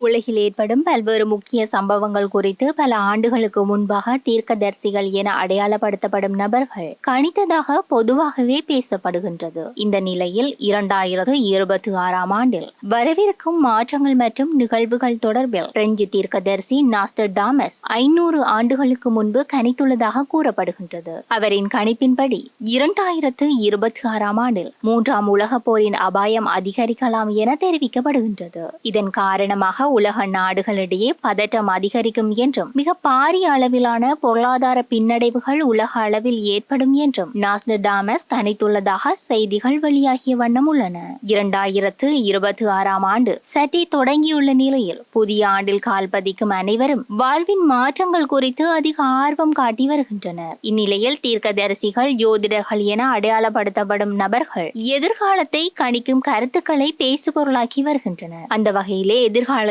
உலகில் ஏற்படும் பல்வேறு முக்கிய சம்பவங்கள் குறித்து பல ஆண்டுகளுக்கு முன்பாக தீர்க்கதரிசிகள் என அடையாளப்படுத்தப்படும் நபர்கள் கணித்ததாக பொதுவாகவே பேசப்படுகின்றது. இந்த நிலையில் இரண்டாயிரத்து இருபத்தி ஆறாம் ஆண்டில் வரவிருக்கும் மாற்றங்கள் மற்றும் நிகழ்வுகள் தொடர்பில் பிரெஞ்சு தீர்க்கதரிசி நாஸ்டர் டாமஸ் ஐநூறு ஆண்டுகளுக்கு முன்பு கணித்துள்ளதாக கூறப்படுகின்றது. அவரின் கணிப்பின்படி இரண்டாயிரத்து இருபத்தி ஆறாம் ஆண்டில் மூன்றாம் உலகப் போரின் அபாயம் அதிகரிக்கலாம் என தெரிவிக்கப்படுகின்றது. இதன் காரணமாக உலக நாடுகளிடையே பதட்டம் அதிகரிக்கும் என்றும் மிக பாரிய அளவிலான பொருளாதார பின்னடைவுகள் உலக அளவில் ஏற்படும் என்றும் நாஸ்டடாமஸ் கணித்துள்ளதாக செய்திகள் வெளியாகிய வண்ணம் உள்ளன. இரண்டாயிரத்து இருபத்தி ஆறாம் ஆண்டு சற்றே தொடங்கியுள்ள நிலையில் புதிய ஆண்டில் கால்பதிக்கும் அனைவரும் வாழ்வின் மாற்றங்கள் குறித்து அதிக ஆர்வம் காட்டி வருகின்றனர். இந்நிலையில் தீர்க்கதரிசிகள் ஜோதிடர்கள் என அடையாளப்படுத்தப்படும் நபர்கள் எதிர்காலத்தை கணிக்கும் கருத்துக்களை பேசுபொருளாக்கி வருகின்றனர். அந்த வகையிலே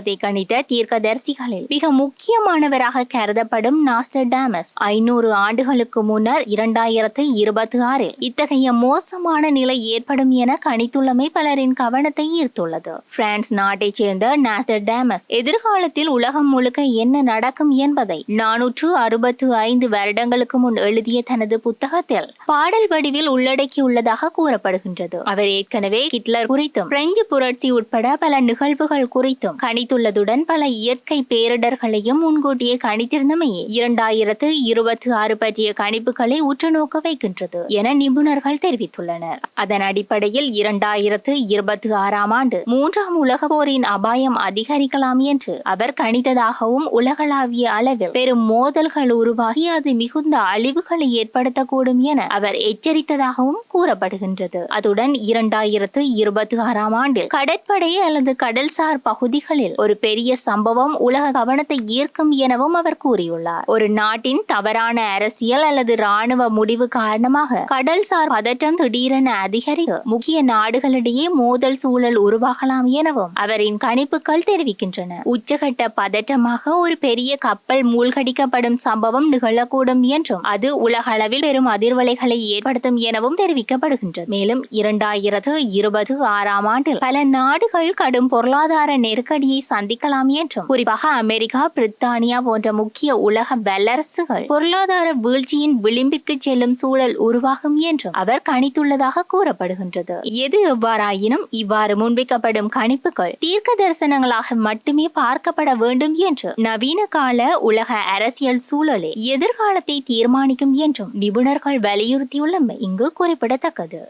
எதிர்காலத்தை கணித்த தீர்க்கதரிசிகளில் மிக முக்கியமானவராக கருதப்படும் நாஸ்டர்டாமஸ். ஐநூறு ஆண்டுகளுக்கு முன்னர் இரண்டாயிரத்து இருபத்தி ஆறில் இத்தகைய மோசமான நிலை ஏற்படும் என கணித்துள்ளமை பலரின் கவனத்தை ஈர்த்துள்ளது. பிரான்ஸ் நாட்டைச் சேர்ந்த நாஸ்டர்டாமஸ் எதிர்காலத்தில் உலகம் முழுக்க என்ன நடக்கும் என்பதை நானூற்று அறுபத்து ஐந்து வருடங்களுக்கு முன் எழுதிய தனது புத்தகத்தில் பாடல் வடிவில் உள்ளடக்கியுள்ளதாக கூறப்படுகின்றது. அவர் ஏற்கனவே ஹிட்லர் குறித்தும் பிரெஞ்சு புரட்சி உட்பட பல நிகழ்வுகள் குறித்தும் தெரிவித்துள்ளதுடன் பல இயற்கை பேரிடர்களையும் முன்கூட்டியே கணித்திருந்தமையே. இரண்டாயிரத்து இருபத்தி ஆறு பற்றிய கணிப்புகளை உற்று நோக்க வைக்கின்றது என நிபுணர்கள் தெரிவித்துள்ளனர். அதன் அடிப்படையில் இரண்டாயிரத்து இருபத்தி ஆறாம் ஆண்டு மூன்றாம் உலக போரின் அபாயம் அதிகரிக்கலாம் என்று அவர் கணித்ததாகவும் உலகளாவிய அளவில் பெரும் மோதல்கள் உருவாகி அது மிகுந்த அழிவுகளை ஏற்படுத்தக்கூடும் என அவர் எச்சரித்ததாகவும் கூறப்படுகின்றது. அதுடன் இரண்டாயிரத்து இருபத்தி ஆறாம் ஆண்டு கடற்படை அல்லது கடல்சார் பகுதிகளில் ஒரு பெரிய சம்பவம் உலக கவனத்தை ஈர்க்கும் எனவும் அவர் கூறியுள்ளார். ஒரு நாட்டின் தவறான அரசியல் அல்லது ராணுவ முடிவு காரணமாக கடல்சார் பதற்றம் திடீரென அதிகரிக்க முக்கிய நாடுகளிடையே மோதல் சூழல் உருவாகலாம் எனவும் அவரின் கணிப்புகள் தெரிவிக்கின்றன. உச்சகட்ட பதற்றமாக ஒரு பெரிய கப்பல் மூழ்கடிக்கப்படும் சம்பவம் நிகழக்கூடும் என்றும் அது உலக அளவில் பெரும் அதிர்வலைகளை ஏற்படுத்தும் எனவும் தெரிவிக்கப்படுகின்றது. மேலும் இரண்டாயிரத்து இருபது ஆறாம் ஆண்டில் பல நாடுகள் கடும் பொருளாதார நெருக்கடியை சந்திக்கலாம் என்றும் குறிப்பாக அமெரிக்கா பிரித்தானியா போன்ற முக்கிய உலக வல்லரசுகள் பொருளாதார வீழ்ச்சியின் விளிம்பிற்கு செல்லும் சூழல் உருவாகும் என்றும் அவர் கணித்துள்ளதாக கூறப்படுகின்றது. எது எவ்வாறாயினும் இவ்வாறு முன்வைக்கப்படும் கணிப்புகள் தீர்க்க தரிசனங்களாக மட்டுமே பார்க்கப்பட வேண்டும் என்று நவீன கால உலக அரசியல் சூழலே எதிர்காலத்தை தீர்மானிக்கும் என்றும் நிபுணர்கள் வலியுறுத்தியுள்ளமை இங்கு குறிப்பிடத்தக்கது.